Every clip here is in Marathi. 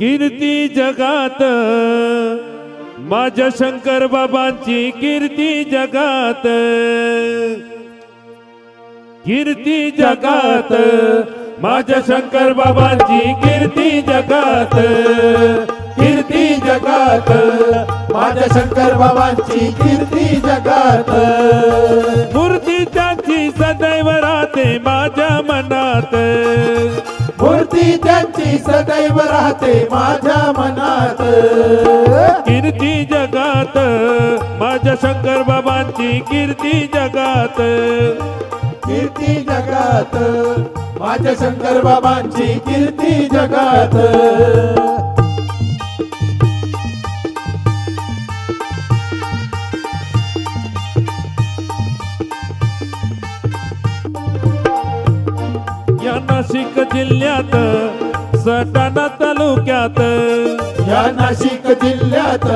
कीर्ती जगात. माझ्या शंकर बाबांची कीर्ती जगात. कीर्ती जगात. माझ्या शंकर बाबांची कीर्ती जगात. कीर्ती जगात. माझ्या शंकर बाबांची कीर्ती जगात. मूर्ती त्यांची सदैव राहते माझ्या मनात. मूर्ती त्यांची सदैव राहते माझ्या मनात. कीर्ती जगात माझ्या शंकर बाबांची कीर्ती जगात. कीर्ती जगात माझ्या शंकर बाबांची कीर्ती जगात. जिल्ह्यात सटाणा तालुक्यात. या नाशिक जिल्ह्यात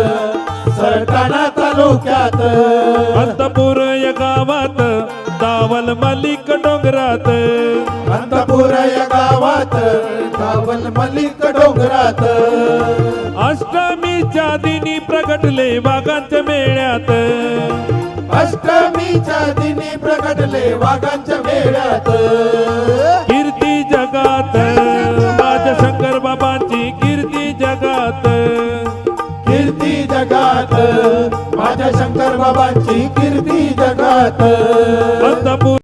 सटाणा तालुक्यात. अंतपूर या गावात दावल मलिक डोंगरात. अंतपुर या गावात कावल मलिक डोंगरात. अष्टमीच्या दिनी प्रगटले वाघांच्या मेळ्यात. अष्टमीच्या दिनी प्रगटले वाघांच्या मेळ्यात. कीर्ती जगात जगात. कीर्ती जगात. माझ्या शंकर बाबांची कीर्ती जगात.